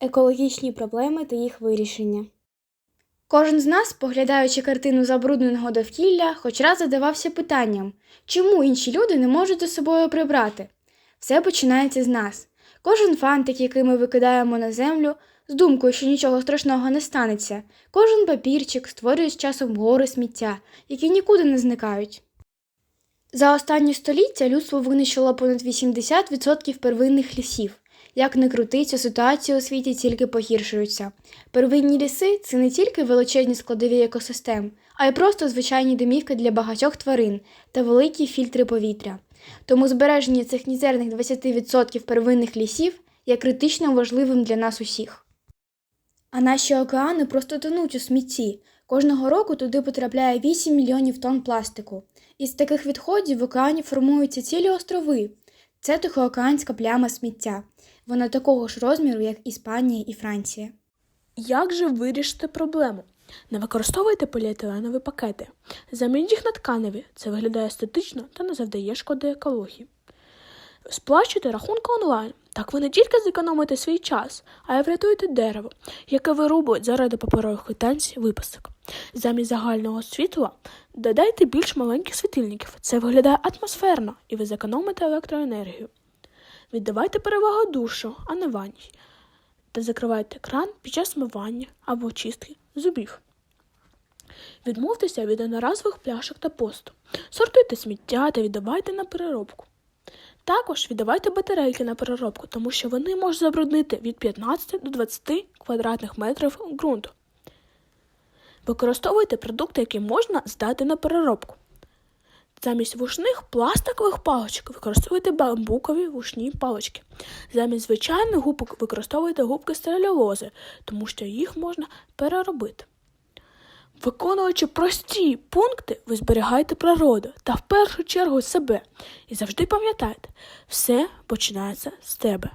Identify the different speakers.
Speaker 1: екологічні проблеми та їх вирішення. Кожен з нас, поглядаючи картину забрудненого довкілля, хоч раз задавався питанням, чому інші люди не можуть за собою прибрати. Все починається з нас. Кожен фантик, який ми викидаємо на землю, з думкою, що нічого страшного не станеться, кожен папірчик створює з часом гори сміття, які нікуди не зникають. За останні століття людство винищило понад 80% первинних лісів. Як не крути, ця ситуація у світі тільки погіршується. Первинні ліси це не тільки величезні складові екосистем, а й просто звичайні домівки для багатьох тварин та великі фільтри повітря. Тому збереження цих мізерних 20% первинних лісів є критично важливим для нас усіх. А наші океани просто тонуть у смітті. Кожного року туди потрапляє 8 мільйонів тонн пластику. Із таких відходів в океані формуються цілі острови. Це тихоокеанська пляма сміття. Вона такого ж розміру, як Іспанія і Франція.
Speaker 2: Як же вирішити проблему? Не використовуйте поліетиленові пакети. Замініть їх на тканеві. Це виглядає естетично та не завдає шкоди екології. Сплачуйте рахунки онлайн. Так ви не тільки зекономите свій час, а й врятуєте дерево, яке вирубують заради паперових квитанцій виписок. Замість загального світла додайте більш маленьких світильників. Це виглядає атмосферно і ви зекономите електроенергію. Віддавайте перевагу душу, а не ванні та закривайте кран під час мивання або чистки зубів. Відмовтеся від одноразових пляшок та посту. Сортуйте сміття та віддавайте на переробку. Також віддавайте батарейки на переробку, тому що вони можуть забруднити від 15 до 20 квадратних метрів ґрунту. Використовуйте продукти, які можна здати на переробку. Замість вушних пластикових паличок використовуйте бамбукові вушні палички. Замість звичайних губок використовуйте губки з тому що їх можна переробити. Виконуючи прості пункти, ви зберігаєте природу та в першу чергу себе. І завжди пам'ятайте, все починається з тебе.